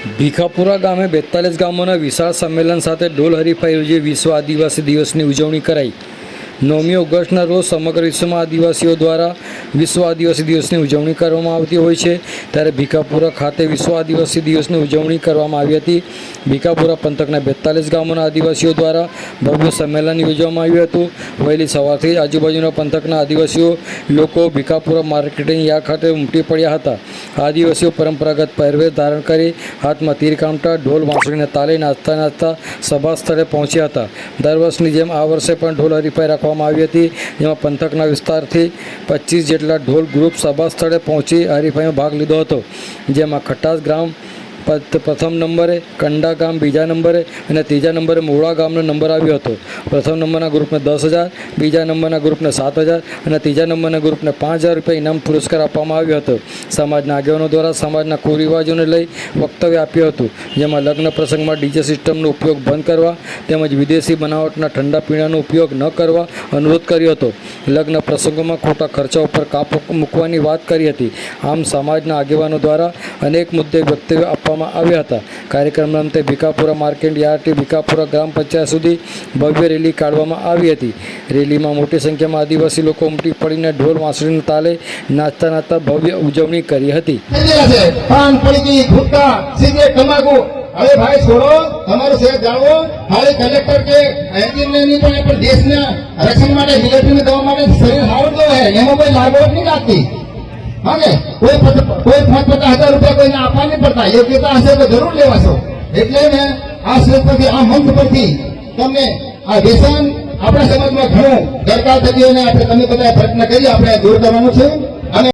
ભીખાપુરા ગામે બેતાલીસ ગામોના વિશાળ સંમેલન સાથે ડોલ હરીફાઈ યોજી વિશ્વ આદિવાસી દિવસની ઉજવણી કરાઈ. નવમી ઓગસ્ટના રોજ સમગ્ર વિશ્વમાં આદિવાસીઓ દ્વારા વિશ્વ આદિવાસી દિવસની ઉજવણી કરવામાં આવતી હોય છે. ત્યારે ભીખાપુરા ખાતે વિશ્વ આદિવાસી દિવસની ઉજવણી કરવામાં આવી હતી. ભીખાપુરા પંથકના બેતાલીસ ગામોના આદિવાસીઓ દ્વારા ભવ્ય સંમેલન યોજવામાં આવ્યું હતું. વહેલી સવારથી જ આજુબાજુના પંથકના આદિવાસીઓ લોકો ભીખાપુરા માર્કેટિંગ યાર્ડ ખાતે ઉમટી પડ્યા હતા. આદિવાસીઓ પરંપરાગત પહેરવેશ ધારણ કરી હાથમાં તીર કામટા, ઢોલ, વાંસળીને તાલે નાચતા નાચતા સભા સ્થળે પહોંચ્યા હતા. દર વર્ષની જેમ આ વર્ષે પણ ઢોલ હરીફાઈ રાખવામાં આવી હતી. જેમાં પંથકના વિસ્તારથી પચીસ જેટલા ઢોલ ગ્રુપ સભા સ્થળે પહોંચી હરીફાઈમાં ભાગ લીધો હતો. જેમાં ખટાસ ગ્રામ પ્રથમ નંબરે કંડા ગામ, બીજા નંબરે અને ત્રીજા નંબરે મોડા ગામનો નંબર આવ્યો હતો. પ્રથમ નંબરના ગ્રુપને દસ હજાર, બીજા નંબરના ગ્રુપને સાત હજાર અને ત્રીજા નંબરના ગ્રુપને પાંચ હજાર રૂપિયા ઇનામ પુરસ્કાર આપવામાં આવ્યો હતો. સમાજના આગેવાનો દ્વારા સમાજના કુરિવાજોને લઈ વક્તવ્ય આપ્યું હતું. જેમાં લગ્ન પ્રસંગમાં ડીજે સિસ્ટમનો ઉપયોગ બંધ કરવા તેમજ વિદેશી બનાવટના ઠંડા પીણાનો ઉપયોગ ન કરવા અનુરોધ કર્યો હતો. લગ્ન પ્રસંગોમાં ખોટા ખર્ચા ઉપર કાપ મૂકવાની વાત કરી હતી. આમ સમાજના આગેવાનો દ્વારા અનેક મુદ્દે વક્તવ્ય આપવામાં આવ્યા હતા. કાર્યક્રમના અંતે ભીખાપુરા માર્કેટ યાર્ડથી ભીખાપુરા ગ્રામ પંચાયત સુધી ભવ્ય રેલી કાઢવામાં આવી હતી. રેલીમાં મોટી સંખ્યામાં આદિવાસી લોકો ઉમટી પડીને ઢોલ વાંસળીના તાલે નાચતા નાચતા ભવ્ય ઉજવણી કરી હતી. હવે ભાઈ છોડો, તમારું શહેર જાણવો ખાલી કલેક્ટર કે એન્જિનિયરની પણ દેશના રક્ષણ માટે દવા માટે શરીર તો એમાં કોઈ લાગવટ નહીં લાગતી. હા ને કોઈ કોઈ પાંચ પચાસ હજાર રૂપિયા કોઈને આપવા નહીં પડતા. યોગ્યતા હશે તો જરૂર લેવાશો. એટલે ને આ સ્ટેજ પરથી, આ મંચ પરથી તમને આ વ્યસન આપણા સમાજમાં ઘણું દરકાર થતી હોય આપણે તમે બધા પ્રયત્ન કરી આપણે દૂર કરવાનું છે.